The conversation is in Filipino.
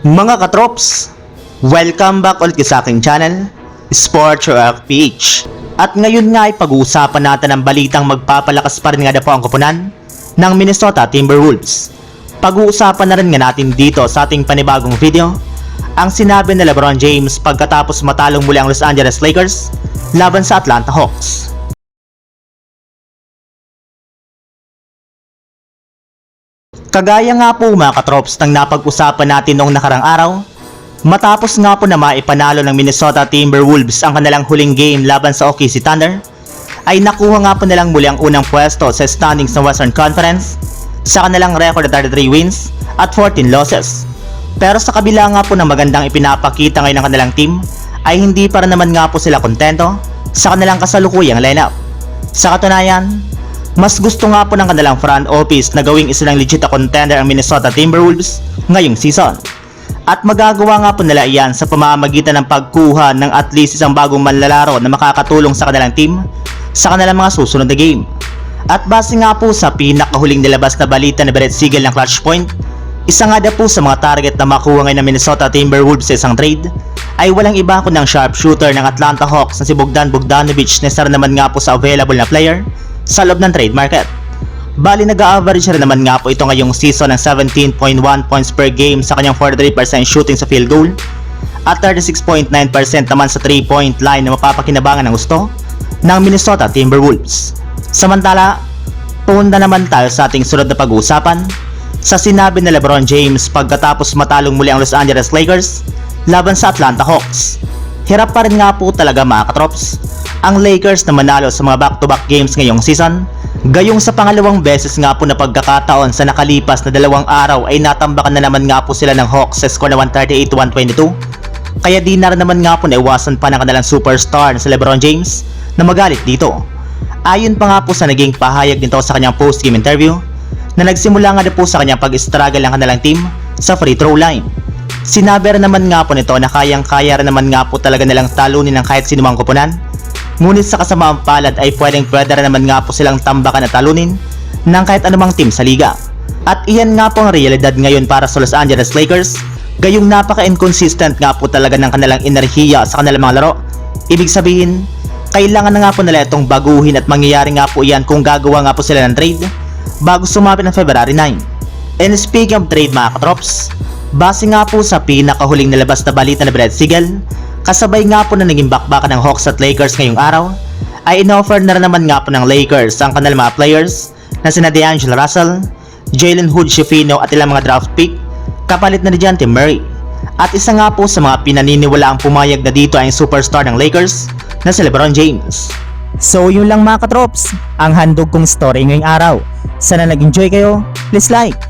Mga katrops, welcome back ulit sa aking channel, Sports Rock PH. At ngayon nga ay pag-uusapan natin ang balitang magpapalakas pa rin nga na po ang kupunan ng Minnesota Timberwolves. Pag-uusapan na rin nga natin dito sa ating panibagong video ang sinabi ni Lebron James pagkatapos matalong muli ang Los Angeles Lakers laban sa Atlanta Hawks. Kagaya nga po mga katrops ng napag-usapan natin noong nakarang araw, matapos nga po na maipanalo ng Minnesota Timberwolves ang kanilang huling game laban sa OKC Thunder, ay nakuha nga po nilang muli ang unang pwesto sa standings ng Western Conference sa kanilang record na 33 wins at 14 losses. Pero sa kabila nga po ng magandang ipinapakita ngayon ng kanilang team, ay hindi para naman nga po sila kontento sa kanilang kasalukuyang lineup. Sa katunayan, mas gusto nga po ng kanilang front office na gawing isa ng legit contender ang Minnesota Timberwolves ngayong season. At magagawa nga po nila iyan sa pamamagitan ng pagkuha ng at least isang bagong manlalaro na makakatulong sa kanilang team sa kanilang mga susunod na game. At base nga po sa pinakahuling nilabas na balita ni Brett Siegel ng Clutch Point, isa nga daw po sa mga target na makuha ngayon ng Minnesota Timberwolves sa isang trade ay walang iba kundi ang sharpshooter ng Atlanta Hawks na si Bogdan Bogdanovic na isa rin naman nga po sa available na player sa loob ng trade market. Bali nag-average rin naman nga po ito ngayong season ng 17.1 points per game sa kanyang 43% shooting sa field goal at 36.9% naman sa 3-point line na mapapakinabangan ng gusto ng Minnesota Timberwolves. Samantala, punta naman tayo sa ating sunod na pag-uusapan sa sinabi ni Lebron James pagkatapos matalong muli ang Los Angeles Lakers laban sa Atlanta Hawks. Hirap pa rin nga po talaga mga katrops ang Lakers na manalo sa mga back-to-back games ngayong season. Gayong sa pangalawang beses nga po na pagkakataon sa nakalipas na dalawang araw ay natambakan na naman nga po sila ng Hawks sa score na 138-122. Kaya di na rin naman nga po naiwasan pa ng kanilang superstar na si Lebron James na magalit dito. Ayon pa nga po sa naging pahayag nito sa kanyang post-game interview na nagsimula nga na po sa kanyang pag-struggle ng kanilang team sa free throw line. Sinabi rin naman nga po nito na kayang-kaya rin naman nga po talaga nilang talunin ng kahit sinumang kupunan. Ngunit sa kasamaang palad ay pwedeng pwede rin naman nga po silang tambakan at talunin ng kahit anumang team sa liga. At iyan nga po ang realidad ngayon para sa Los Angeles Lakers. Gayong napaka-inconsistent nga po talaga ng kanilang enerhiya sa kanilang mga laro. Ibig sabihin, kailangan na nga po nila itong baguhin at mangyayari nga po iyan kung gagawa nga po sila ng trade bago sumapit ng February 9. And speaking of trade mga katrops, base nga po sa pinakahuling nilabas na balita ni Brett Siegel, kasabay nga po na naging bakbakan ng Hawks at Lakers ngayong araw, ay inoffer na rin naman nga po ng Lakers ang kanilang mga players na sina D'Angelo Russell, Jalen Hood Schifino at ilang mga draft pick, kapalit na ni Tim Murray. At isa nga po sa mga pinaniniwala ang pumayag na dito ay ang superstar ng Lakers na si Lebron James. So yun lang mga katrops, ang handog kong story ngayong araw. Sana nag-enjoy kayo, please like